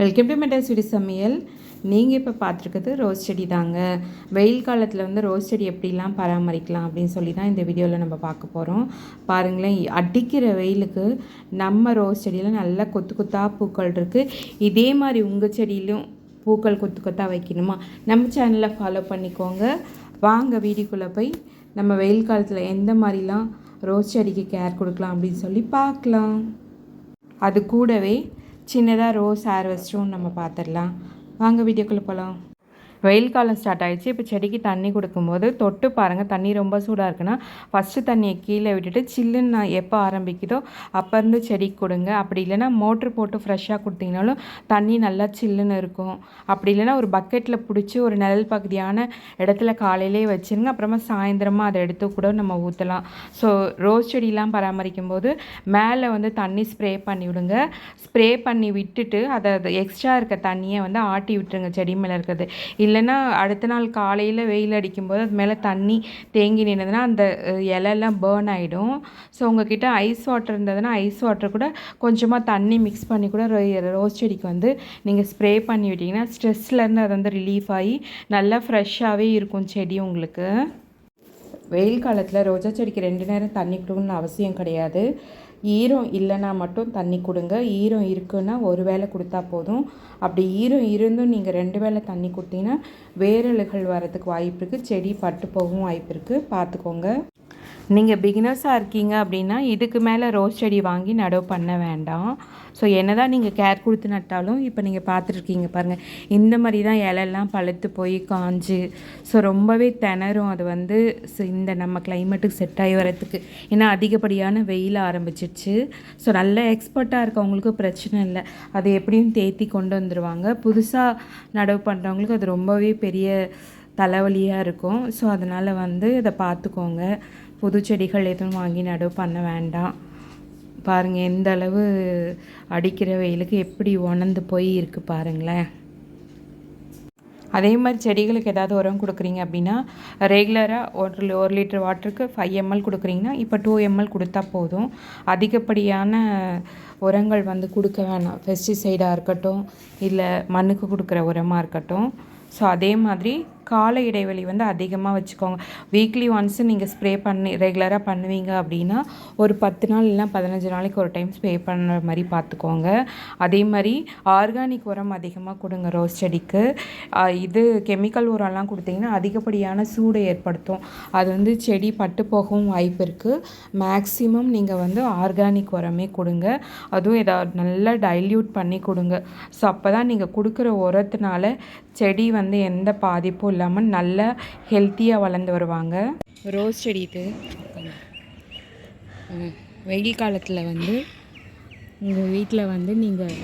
Welcome to meta சுடி சமையல். நீங்கள் இப்போ பார்த்துருக்கிறது ரோஸ் செடி தாங்க. வெயில் காலத்தில் வந்து ரோஸ் செடி எப்படிலாம் பராமரிக்கலாம் அப்படின்னு சொல்லி தான் இந்த வீடியோவில் நம்ம பார்க்க போகிறோம் பாருங்களேன் அடிக்கிற வெயிலுக்கு நம்ம ரோஸ் செடியில் நல்லா கொத்து கொத்தாக பூக்கள் இருக்குது இதே மாதிரி உங்கள் செடியிலும் பூக்கள் கொத்து கொத்தாக வைக்கணுமா? நம்ம சேனலை ஃபாலோ பண்ணிக்கோங்க. வாங்க வீடியோக்குள்ளே போய் நம்ம வெயில் காலத்தில் எந்த மாதிரிலாம் ரோஸ் செடிக்கு கேர் கொடுக்கலாம் அப்படின்னு சொல்லி பார்க்கலாம். அது கூடவே சின்னதாக ரோஸ் ஹார்வெஸ்ட்டும் நம்ம பார்த்துடலாம். வாங்க வீடியோக்குள்ளே போகலாம் வெயில் காலம் ஸ்டார்ட் ஆகிடுச்சு இப்போ செடிக்கு தண்ணி கொடுக்கும்போது தொட்டு பாருங்கள் தண்ணி ரொம்ப சூடாக இருக்குன்னா ஃபஸ்ட்டு தண்ணியை கீழே விட்டுட்டு சில்லுன்னு நான் எப்போ ஆரம்பிக்குதோ அப்போ இருந்து செடிக்கு கொடுங்க. அப்படி இல்லைன்னா மோட்ரு போட்டு ஃப்ரெஷ்ஷாக கொடுத்தீங்கனாலும் தண்ணி நல்லா சில்லுன்னு இருக்கும். அப்படி இல்லைன்னா ஒரு பக்கெட்டில் பிடிச்சி ஒரு நிழல் பகுதியான இடத்துல காலையிலே வச்சுருங்க. அப்புறமா சாயந்தரமாக அதை எடுத்து கூட நம்ம ஊற்றலாம் ஸோ ரோஸ் செடியெலாம் பராமரிக்கும் போது மேலே வந்து தண்ணி ஸ்ப்ரே பண்ணி விடுங்க. ஸ்ப்ரே பண்ணி விட்டுட்டு அதை எக்ஸ்ட்ரா இருக்க தண்ணியை வந்து ஆட்டி விட்டுருங்க செடி மேலே இருக்கிறது. இல்லைன்னா அடுத்த நாள் காலையில் வெயில் அடிக்கும்போது அது மேலே தண்ணி தேங்கி நின்றதுன்னா அந்த இலையெல்லாம் பேர்ன் ஆகிடும் ஸோ உங்ககிட்ட ஐஸ் வாட்டர் இருந்ததுன்னா ஐஸ் வாட்டர் கூட கொஞ்சமாக தண்ணி மிக்ஸ் பண்ணி கூட ரோ- ரோஸ் செடிக்கு வந்து நீங்கள் ஸ்ப்ரே பண்ணி விட்டிங்கன்னா ஸ்ட்ரெஸ்லேருந்து அது வந்து ரிலீஃப் ஆகி நல்லா ஃப்ரெஷ்ஷாகவே இருக்கும் செடி உங்களுக்கு. வெயில் காலத்தில் ரோஜா செடிக்கு ரெண்டு நேரம் தண்ணி கொடுக்கணும்னு அவசியம் கிடையாது. ஈரம் இல்லைன்னா மட்டும் தண்ணி கொடுங்க. ஈரம் இருக்குன்னா ஒரு வேளை கொடுத்தா போதும். அப்படி ஈரம் இருந்தும் நீங்கள் ரெண்டு வேளை தண்ணி கொடுத்தீங்கன்னா வேரலுகள் வரதுக்கு வாய்ப்பு இருக்குது செடி பட்டு போகவும் வாய்ப்பு இருக்குது பார்த்துக்கோங்க. நீங்கள் பிகினர்ஸாக இருக்கீங்க அப்படின்னா இதுக்கு மேலே ரோஸ் செடி வாங்கி நடவு பண்ண வேண்டாம். ஸோ என்ன தான் நீங்கள் கேர் கொடுத்து நட்டாலும் இப்போ நீங்கள் பார்த்துருக்கீங்க பாருங்கள் இந்த மாதிரி தான் இலையெல்லாம் பழுத்து போய் காஞ்சு ஸோ ரொம்பவே திணறும். அது வந்து இந்த நம்ம கிளைமேட்டுக்கு செட் ஆகி வரத்துக்கு ஏன்னா அதிகப்படியான வெயில் ஆரம்பிச்சிடுச்சு ஸோ நல்ல எக்ஸ்பர்ட்டாக இருக்கவங்களுக்கு பிரச்சனை இல்லை. அது எப்படியும் தேத்தி கொண்டு வந்துடுவாங்க புதுசாக நடவு பண்ணுறவங்களுக்கு அது ரொம்பவே பெரிய தலைவலியாக இருக்கும். ஸோ அதனால் வந்து இதை பார்த்துக்கோங்க. புது செடிகள் எதுவும் வாங்கி நடவு பண்ண வேண்டாம். பாருங்கள் எந்த அளவு அடிக்கிற வெயிலுக்கு எப்படி உணர்ந்து போய் இருக்கு பாருங்களேன். அதே மாதிரி செடிகளுக்கு ஏதாவது உரம் கொடுக்குறீங்க அப்படின்னா ரெகுலராக ஒரு ஒரு லிட்டர் வாட்டருக்கு ஃபைவ் எம்எல் கொடுக்குறீங்கன்னா இப்போ டூ எம்எல் கொடுத்தா போதும். அதிகப்படியான உரங்கள் வந்து கொடுக்க வேணாம். பெஸ்டிசைடாக இருக்கட்டும் இல்லை மண்ணுக்கு கொடுக்குற உரமாக இருக்கட்டும். ஸோ அதே மாதிரி கால இடைவெளி வந்து அதிகமாக வச்சுக்கோங்க. வீக்லி ஒன்ஸ் நீங்கள் ஸ்ப்ரே பண்ணி ரெகுலராக பண்ணுவீங்க அப்படின்னா ஒரு பத்து நாள் இல்லைனா பதினஞ்சு நாளைக்கு ஒரு டைம் ஸ்ப்ரே பண்ணுற மாதிரி பார்த்துக்கோங்க. அதே மாதிரி ஆர்கானிக் உரம் அதிகமாக கொடுங்க ரோஸ் செடிக்கு. இது கெமிக்கல் உரம்லாம் கொடுத்தீங்கன்னா அதிகப்படியான சூடை ஏற்படுத்தும். அது வந்து செடி பட்டு போகவும் வாய்ப்பு இருக்குது மேக்ஸிமம் நீங்கள் வந்து ஆர்கானிக் உரமே கொடுங்க. அதுவும் ஏதாவது நல்லா டைல்யூட் பண்ணி கொடுங்க. ஸோ அப்போ தான் நீங்கள் கொடுக்குற உரத்தினால செடி வந்து எந்த பாதிப்பும் இல்லாமல் நல்லா ஹெல்த்தியாக வளர்ந்து வருவாங்க. ரோஸ் செடி இது. வெயில் காலத்தில் வந்து உங்கள் வீட்டில் வந்து நீங்கள்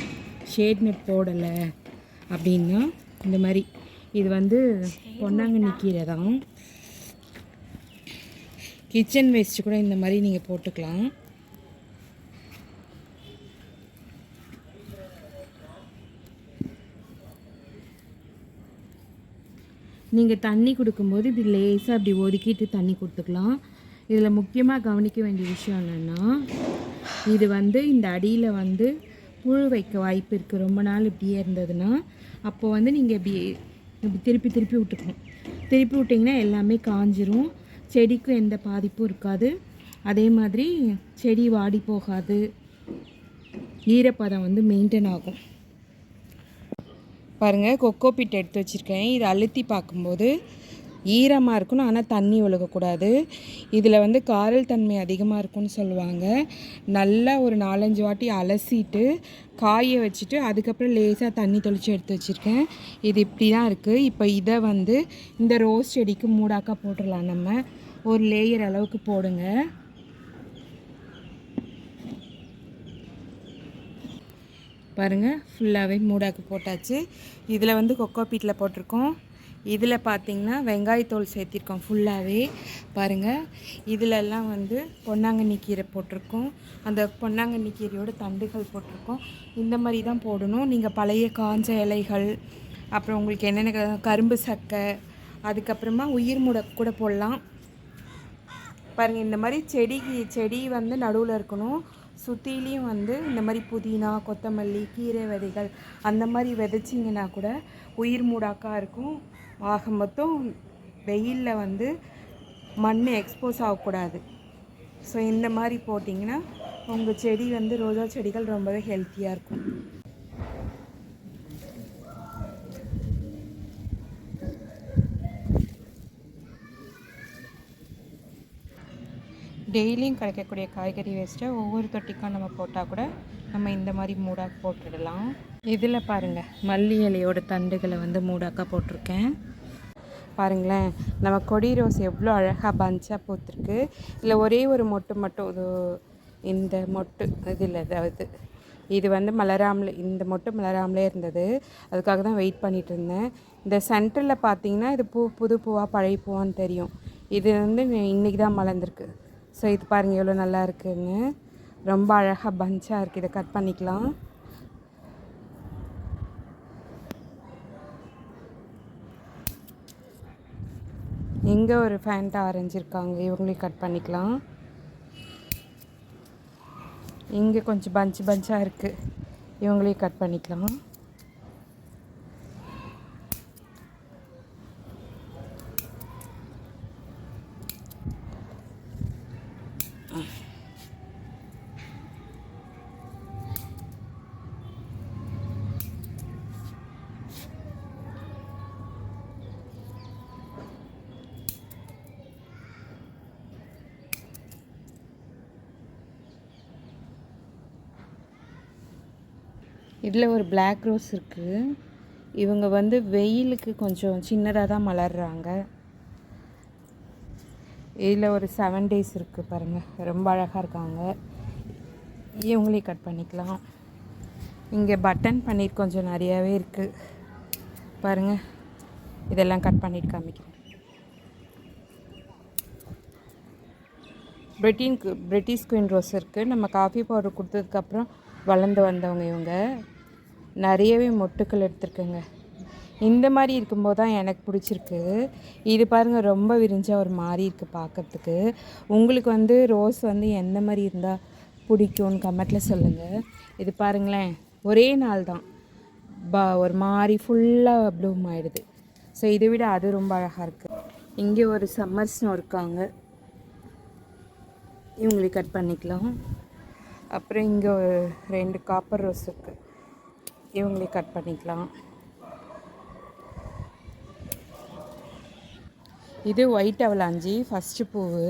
ஷேட் நெட் போடலை அப்படின்னா இந்த மாதிரி இது வந்து பொன்னாங்கண்ணி கீரை தான். கிச்சன் வேஸ்ட் கூட இந்த மாதிரி நீங்கள் போட்டுக்கலாம். நீங்கள் தண்ணி கொடுக்கும்போது இப்படி லேசாக அப்படி ஒதுக்கிட்டு தண்ணி கொடுத்துக்கலாம். இதில் முக்கியமாக கவனிக்க வேண்டிய விஷயம் என்னென்னா இது வந்து இந்த அடியில் வந்து புழு வைக்க வாய்ப்பு இருக்குது ரொம்ப நாள் இப்படியே இருந்ததுன்னா அப்போ வந்து நீங்கள் இப்படி இப்படி திருப்பி திருப்பி விட்டுக்கணும் திருப்பி விட்டிங்கன்னா எல்லாமே காஞ்சிரும். செடிக்கும் எந்த பாதிப்பும் இருக்காது. அதே மாதிரி செடி வாடி போகாது. ஈரப்பதம் வந்து மெயின்டைன் ஆகும். பாருங்கள் கொக்கோ பிட் எடுத்து வச்சுருக்கேன். இதை அழுத்தி பார்க்கும்போது ஈரமாக இருக்கணும் ஆனால் தண்ணி ஒழுகக்கூடாது இதில் வந்து காரல் தன்மை அதிகமாக இருக்கும்னு சொல்லுவாங்க. நல்லா ஒரு நாலஞ்சு வாட்டி அலசிட்டு காய வச்சுட்டு அதுக்கப்புறம் லேசாக தண்ணி தெளித்து எடுத்து வச்சுருக்கேன். இது இப்படி தான் இருக்குது இப்போ இதை வந்து இந்த ரோஸ் செடிக்கு மூடாக்கா போட்டுடலாம். நம்ம ஒரு லேயர் அளவுக்கு போடுங்க. பாருங்கள் ஃபுல்லாகவே மூடாக்கு போட்டாச்சு. இதில் வந்து கொக்கோ பீட்டில் போட்டிருக்கோம். இதில் பார்த்தீங்கன்னா வெங்காயத்தோல் சேர்த்திருக்கோம் ஃபுல்லாகவே பாருங்கள் இதிலெல்லாம் வந்து பொன்னாங்கண்ணி கீரை போட்டிருக்கோம். அந்த பொன்னாங்கண்ணி கீரையோட தண்டுகள் போட்டிருக்கோம். இந்த மாதிரி தான் போடணும். நீங்கள் பழைய காஞ்ச இலைகள் அப்புறம் உங்களுக்கு என்னென்ன கரும்பு சக்கை அதுக்கப்புறமா உயிர் முடை கூட போடலாம். பாருங்கள் இந்த மாதிரி செடிக்கு செடி வந்து நடுவில் இருக்கணும். சுற்றிலையும் வந்து இந்த மாதிரி புதினா கொத்தமல்லி கீரை விதைகள் அந்த மாதிரி விதைச்சிங்கன்னா கூட உயிர் மூடாக்கா இருக்கும். ஆக மொத்தம் வெயிலில் வந்து மண் எக்ஸ்போஸ் ஆகக்கூடாது. ஸோ இந்த மாதிரி போட்டிங்கன்னா உங்கள் செடி வந்து ரோஜா செடிகள் ரொம்பவே ஹெல்த்தியாக இருக்கும். டெய்லியும் கிடைக்கக்கூடிய காய்கறி வேஸ்ட்டை ஒவ்வொரு தொட்டிக்கும் நம்ம போட்டால் கூட நம்ம இந்த மாதிரி மூடாக்கு போட்டுடலாம். இதில் பாருங்கள் மல்லி இலையோட தண்டுகளை வந்து மூடாக்காக போட்டிருக்கேன். பாருங்களேன் நம்ம கொடி ரோஸ் எவ்வளோ அழகாக பஞ்சாக பூத்துருக்கு. இல்லை ஒரே ஒரு மொட்டு மட்டும் இது இந்த மொட்டு இதில் அதாவது இது வந்து மலராமலே இந்த மொட்டு மலராமலே இருந்தது. அதுக்காக தான் வெயிட் பண்ணிகிட்டு இருந்தேன். இந்த சென்டரில் பார்த்தீங்கன்னா இது பூ புது பூவாக பழைய பூவான்னு தெரியும். இது வந்து இன்றைக்கி தான் மலர்ந்துருக்கு. ஸோ இது பாருங்கள் எவ்வளோ நல்லா இருக்குதுன்னு ரொம்ப அழகாக பஞ்சாக இருக்குது இதை கட் பண்ணிக்கலாம். இங்கே ஒரு ஃபேண்ட்டாக ஆரஞ்சு இருக்காங்க இவங்களையும் கட் பண்ணிக்கலாம். இங்கே கொஞ்சம் பஞ்ச் பஞ்சாக இருக்குது இவங்களையும் கட் பண்ணிக்கலாம். இதில் ஒரு பிளாக் ரோஸ் இருக்குது இவங்க வந்து வெயிலுக்கு கொஞ்சம் சின்னதாக தான் மலர்றாங்க. இதில் ஒரு செவன் டேஸ் இருக்குது பாருங்கள் ரொம்ப அழகாக இருக்காங்க. இவங்களையும் கட் பண்ணிக்கலாம். இங்கே பட்டன் பன்னீர் கொஞ்சம் நிறையாவே இருக்குது பாருங்கள் இதெல்லாம் கட் பண்ணிட்டு காமிக்கிறேன். பிரிட்டின் பிரிட்டிஷ் குயின் ரோஸ் இருக்குது நம்ம காஃபி பவுடர் கொடுத்ததுக்கப்புறம் வளர்ந்து வந்தவங்க இவங்க. நிறையவே மொட்டுக்கள் எடுத்திருக்குங்க. இந்த மாதிரி இருக்கும்போது தான் எனக்கு பிடிச்சிருக்கு. இது பாருங்கள் ரொம்ப விரிஞ்சால் ஒரு மாதிரி இருக்குது பார்க்குறதுக்கு உங்களுக்கு வந்து ரோஸ் வந்து எந்த மாதிரி இருந்தால் பிடிக்கும்னு கமெண்ட்டில் சொல்லுங்கள் இது பாருங்களேன் ஒரே நாள் தான். பா ஒரு மாதிரி ஃபுல்லாக ப்ளூம் ஆகிடுது ஸோ இதை விட அது ரொம்ப அழகாக இருக்குது இங்கே ஒரு சம்மர்ஸ்னு இருக்காங்க. இவங்களை கட் பண்ணிக்கலாம். அப்புறம் இங்கே ஒரு ரெண்டு காப்பர் ரோஸ் இருக்குது இவங்களே கட் பண்ணிக்கலாம். இது ஒயிட் அவலாஞ்சி ஃபஸ்ட்டு பூவு.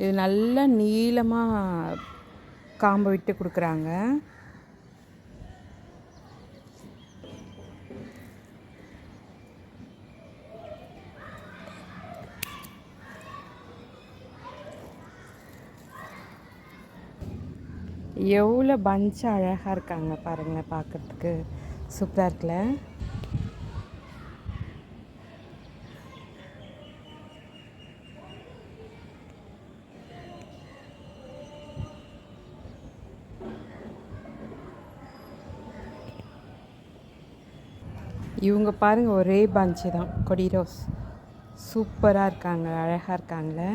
இது நல்லா நீளமாக காம்பு விட்டு கொடுக்குறாங்க. எவ்வளோ பஞ்சாக அழகாக இருக்காங்க பாருங்கள் பார்க்குறதுக்கு சூப்பராக இருக்குல்ல? இவங்க பாருங்கள் ஒரே பஞ்சு தான். கொடி ரோஸ். சூப்பராக இருக்காங்க அழகாக இருக்காங்களே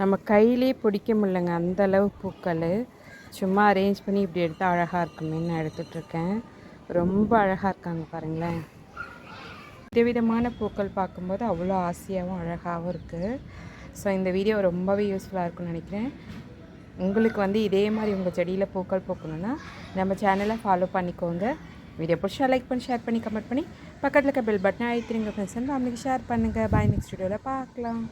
நம்ம கையிலே பிடிக்க முடியலங்க அந்தளவு பூக்கள். சும்மா அரேஞ்ச் பண்ணி இப்படி எடுத்தால் அழகாக இருக்குமேன்னு நான் எடுத்துகிட்ருக்கேன் ரொம்ப அழகாக இருக்காங்க பாருங்களேன். விதவிதமான பூக்கள் பார்க்கும்போது அவ்வளோ ஆசையாகவும் அழகாகவும் இருக்குது ஸோ இந்த வீடியோ ரொம்பவே யூஸ்ஃபுல்லாக இருக்கும்னு நினைக்கிறேன். உங்களுக்கு வந்து இதே மாதிரி உங்கள் செடியில் பூக்கள் பூக்கணுன்னா நம்ம சேனலை ஃபாலோ பண்ணிக்கோங்க. வீடியோ பிடிச்சா லைக் பண்ணி ஷேர் பண்ணி கமெண்ட் பண்ணி பக்கத்தில் இருக்க பெல் பட்டனை அழுத்திருங்க ஃப்ரெண்ட்ஸ் ஃபேமிலிக்கு ஷேர் பண்ணுங்கள் பாய் நெக்ஸ்ட் வீடியோவில் பார்க்கலாம்.